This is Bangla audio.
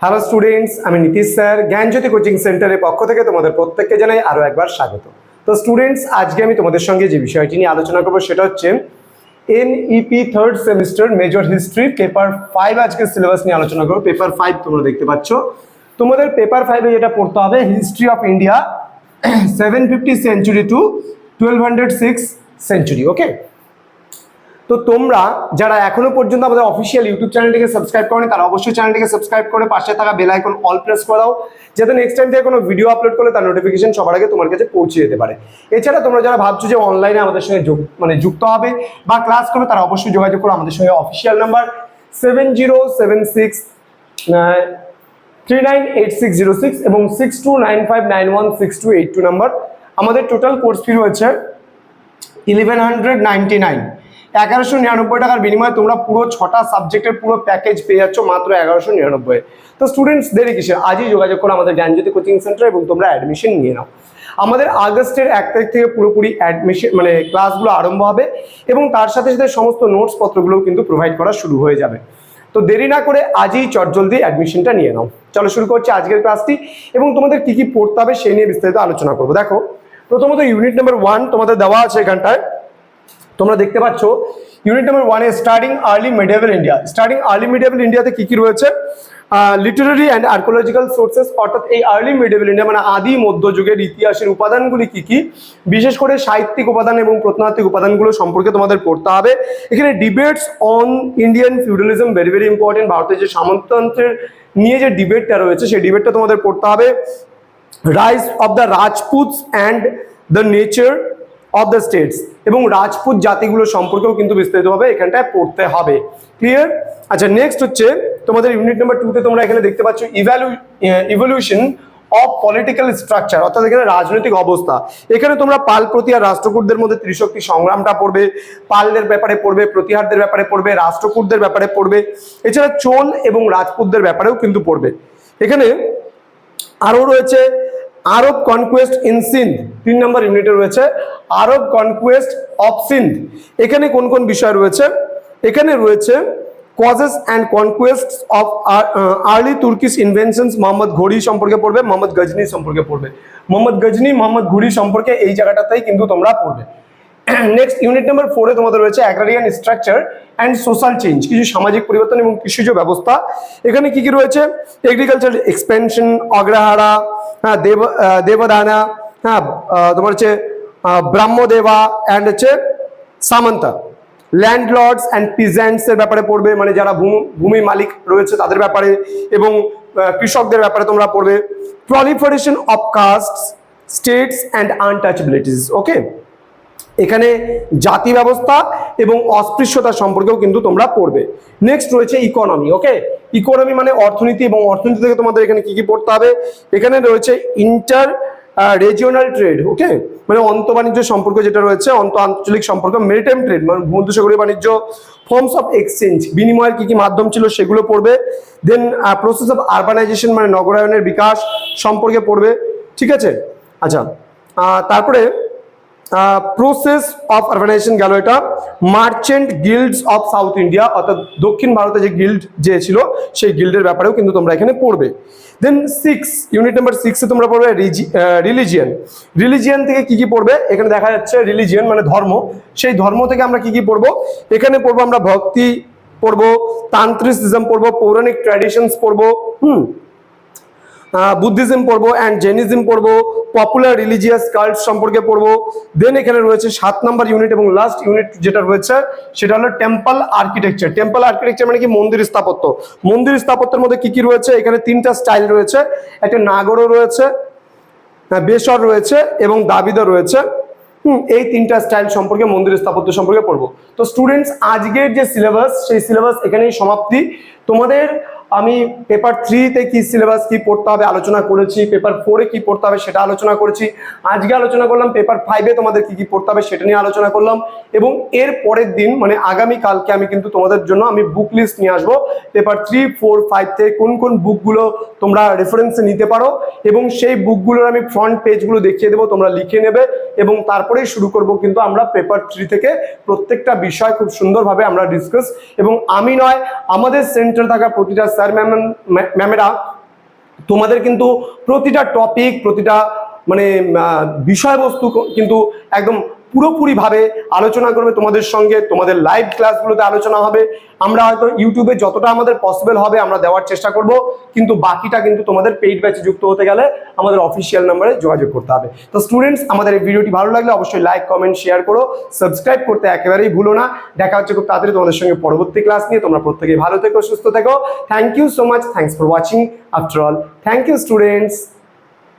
হ্যালো স্টুডেন্টস আমি নীতিশ স্যার, জ্ঞানজ্যোতি কোচিং সেন্টারের পক্ষ থেকে তোমাদের প্রত্যেককে জানাই আরও একবার স্বাগত। তো স্টুডেন্টস আজকে আমি তোমাদের সঙ্গে যে বিষয়টি নিয়ে আলোচনা করব সেটা হচ্ছে NEP third semester major history paper five আজকে সিলেবাস নিয়ে আলোচনা করব। পেপার ফাইভ তোমরা দেখতে পাচ্ছ। তোমাদের পেপার ফাইভে যেটা পড়তে হবে history of India seven fifty century to twelve hundred six century okay তো তোমরা যারা এখনও পর্যন্ত আমাদের অফিসিয়াল ইউটিউব চ্যানেলটিকে সাবস্ক্রাইব করনি, তারা অবশ্যই চ্যানেলটিকে সাবস্ক্রাইব করে পাশে থাকা বেল আইকন অল প্রেস করে দাও, যাতে নেক্সট টাইম থেকে কোনো ভিডিও আপলোড করলে তার নোটিফিকেশন সবার আগে তোমার কাছে পৌঁছে যেতে পারে। এছাড়া তোমরা যারা ভাবছ যে অনলাইনে আমাদের সঙ্গে যোগ মানে যুক্ত হবে বা ক্লাস করবে, তারা অবশ্যই যোগাযোগ করো আমাদের সঙ্গে official number seven zero seven six three nine eight six zero six এবং six two nine five nine one six two eight two number আমাদের টোটাল কোর্স ফি রয়েছে ইলেভেন হান্ড্রেড নাইনটি নাইন এগারোশো নিরানব্বই টাকার বিনিময়ে তোমরা পুরো ছটা সাবজেক্টের পুরো প্যাকেজ পেয়ে যাচ্ছ মাত্র এগারোশো নিরানব্বই। তো স্টুডেন্টস দেরি কিসের? আজই যোগাযোগ করো আমাদের জ্ঞানজ্যোতি কোচিং সেন্টার এবং তোমরা অ্যাডমিশন নিয়ে নাও। আমাদের আগস্টের এক তারিখ থেকে পুরোপুরি অ্যাডমিশন মানে ক্লাসগুলো আরম্ভ হবে এবং তার সাথে সাথে সমস্ত নোটস পত্রগুলোও কিন্তু প্রোভাইড করা শুরু হয়ে যাবে। তো দেরি না করে আজই চটজলদি অ্যাডমিশনটা নিয়ে নাও। চলো শুরু করছি আজকের ক্লাসটি এবং তোমাদের কি কি পড়তে হবে সেই নিয়ে বিস্তারিত আলোচনা করব। দেখো, প্রথমত ইউনিট নাম্বার ওয়ান তোমাদের দেওয়া আছে এখানটায়। তোমরা দেখতে পাচ্ছ ইউনিট নাম্বার ওয়ানে starting early medieval India starting early medieval ইন্ডিয়াতে কি কি রয়েছে? লিটারারি অ্যান্ড আর্কোলজিক্যাল সোর্সেস অর্থাৎ এই আর্লি মিডিয়াবল ইন্ডিয়া মানে আদি মধ্যযুগের ইতিহাসের উপাদানগুলি কি কি? বিশেষ করে সাহিত্যিক উপাদান এবং প্রত্নতাত্ত্বিক উপাদানগুলো সম্পর্কে তোমাদের পড়তে হবে। এখানে debates on Indian feudalism very very important ভারতের যে সামন্ততন্ত্রের নিয়ে যে ডিবেটটা রয়েছে, সেই ডিবেটটা তোমাদের পড়তে হবে। Rise of the Rajputs and the nature of the states এবং রাজপুত জাতিগুলো সম্পর্কেও কিন্তু বিস্তারিতভাবে এখানটায় পড়তে হবে। ক্লিয়ার আচ্ছা নেক্সট হচ্ছে তোমাদের ইউনিট নাম্বার টুতে তোমরা এখানে দেখতে পাচ্ছ evolu evolution of political structure অর্থাৎ এখানে রাজনৈতিক অবস্থা। এখানে তোমরা পাল প্রতিহার রাষ্ট্রকূটদের মধ্যে ত্রিশক্তি সংগ্রামটা পড়বে, পালদের ব্যাপারে পড়বে, প্রতিহারদের ব্যাপারে পড়বে, রাষ্ট্রকূটদের ব্যাপারে পড়বে, এছাড়া চোল এবং রাজপুতদের ব্যাপারেও কিন্তু পড়বে। এখানে আরও রয়েছে আরব কনকুয়েস্ট ইন সিন্ধ তিন নম্বর ইউনিটে রয়েছে। আরব কনকুয়েস্ট অফ সিন্ধ এখানে কোন কোন বিষয় রয়েছে? এখানে রয়েছে causes and conquest of early Turkish inventions Mohammad ঘড়ি সম্পর্কে পড়বে, মোহাম্মদ গজনি সম্পর্কে পড়বে। মোহাম্মদ গজনি, মোহাম্মদ ঘুরি সম্পর্কে এই জায়গাটাতেই কিন্তু তোমরা পড়বে। নেক্সট ইউনিট নাম্বার ফোরে তোমাদের রয়েছে agrarian structure and social change কিছু সামাজিক পরিবর্তন এবং কৃষিজ ব্যবস্থা। এখানে কি কি রয়েছে? এগ্রিকালচার এক্সপেনশন অগ্রহারা হ্যাঁ দেব দেবদানা হ্যাঁ তোমার হচ্ছে ব্রাহ্মদেবা অ্যান্ড হচ্ছে সামন্তা। ল্যান্ডলর্ডস অ্যান্ড পিজেন্টস এর ব্যাপারে পড়বে মানে যারা ভূমি ভূমি মালিক রয়েছে তাদের ব্যাপারে এবং কৃষকদের ব্যাপারে তোমরা পড়বে। Proliferation of caste states and untouchabilities okay এখানে জাতি ব্যবস্থা এবং অস্পৃশ্যতা সম্পর্কেও কিন্তু তোমরা পড়বে। নেক্সট রয়েছে ইকোনমি ওকে ইকোনমি মানে অর্থনীতি এবং অর্থনীতি থেকে তোমাদের এখানে কি কি পড়তে হবে? এখানে রয়েছে ইন্টার রেজিওনাল ট্রেড ওকে মানে অন্ত বাণিজ্য সম্পর্ক যেটা রয়েছে, অন্ত আঞ্চলিক সম্পর্ক মেরিটাইম ট্রেড মানে ভূমধ্যসাগরীয় বাণিজ্য ফর্মস অফ এক্সচেঞ্জ বিনিময়ের কি কি মাধ্যম ছিল সেগুলো পড়বে। দেন প্রসেস অফ আরবানাইজেশন মানে নগরায়নের বিকাশ সম্পর্কে পড়বে, ঠিক আছে? আচ্ছা তারপরে প্রসেস অফ আরবানাইজেশন গেল এটা। Merchant guilds of South India অর্থাৎ দক্ষিণ ভারতে যে গিল্ড যে ছিল, সেই গিল্ডের ব্যাপারেও কিন্তু তোমরা এখানে পড়বে। দেন সিক্স ইউনিট নাম্বার সিক্সে তোমরা পড়বে রিলিজিয়ান রিলিজিয়ান থেকে কি কি পড়বে? এখানে দেখা যাচ্ছে রিলিজিয়ান মানে ধর্ম। সেই ধর্ম থেকে আমরা কি কি পড়ব? এখানে পড়ব আমরা ভক্তি, পড়ব, তান্ত্রিসিজম পড়ব, পৌরাণিক ট্র্যাডিশনস পড়ব। হুম বুদ্ধিজম পড়ব অ্যান্ড জেনিজম পড়ব পপুলার রিলিজিয়াস কাল্ট সম্পর্কে পড়ব। দেন এখানে রয়েছে সাত নম্বর ইউনিট এবং লাস্ট ইউনিট যেটা রয়েছে, সেটা হলো টেম্পল আর্কিটেকচার টেম্পল আর্কিটেকচার মানে কি? মন্দির স্থাপত্য। মন্দির স্থাপত্যের মধ্যে কি কি রয়েছে? এখানে তিনটা স্টাইল রয়েছে। একটা নাগরও রয়েছে বেসর রয়েছে এবং দাবিদা রয়েছে। এই তিনটা স্টাইল সম্পর্কে, মন্দির স্থাপত্য সম্পর্কে পড়ব। তো স্টুডেন্টস আজকের যে সিলেবাস সেই সিলেবাস এখানেই সমাপ্তি। তোমাদের আমি পেপার থ্রিতে কি সিলেবাস কি পড়তে হবে আলোচনা করেছি পেপার ফোরে কি পড়তে হবে সেটা আলোচনা করেছি। আজকে আলোচনা করলাম পেপার ফাইভে তোমাদের কি কি পড়তে হবে সেটা নিয়ে আলোচনা করলাম এবং এর পরের দিন মানে আগামী কালকে আমি কিন্তু তোমাদের জন্য আমি বুক লিস্ট নিয়ে আসব। পেপার থ্রি ফোর ফাইভ থেকে কোন কোন বুকগুলো তোমরা রেফারেন্সে নিতে পারো এবং সেই বুকগুলোর আমি ফ্রন্ট পেজগুলো দেখিয়ে দেবো, তোমরা লিখে নেবে এবং তারপরেই শুরু করব কিন্তু আমরা পেপার থ্রি থেকে প্রত্যেকটা বিষয় খুব সুন্দরভাবে আমরা ডিসকাস এবং আমি নয়, আমাদের সেন্টারে থাকা প্রতিটা স্যার ম্যাম ম্যামেরা তোমাদের কিন্তু প্রতিটা টপিক প্রতিটা মানে বিষয়বস্তু কিন্তু একদম পুরোপুরিভাবে আলোচনা করবে তোমাদের সঙ্গে, তোমাদের লাইভ ক্লাসগুলোতে আলোচনা হবে। আমরা হয়তো ইউটিউবে যতটা আমাদের পসিবল হবে, আমরা দেওয়ার চেষ্টা করব। কিন্তু বাকিটা কিন্তু তোমাদের পেইড ব্যাচে যুক্ত হতে গেলে আমাদের অফিসিয়াল নাম্বারে যোগাযোগ করতে হবে। তো স্টুডেন্টস আমাদের এই ভিডিওটি ভালো লাগলে অবশ্যই লাইক কমেন্ট শেয়ার করো। সাবস্ক্রাইব করতে একেবারেই ভুলো না। দেখা হচ্ছে খুব তাড়াতাড়ি তোমাদের সঙ্গে পরবর্তী ক্লাস নিয়ে। তোমরা প্রত্যেকেই ভালো থেকো, সুস্থ থেকো। Thank you so much thanks for watching after all thank you students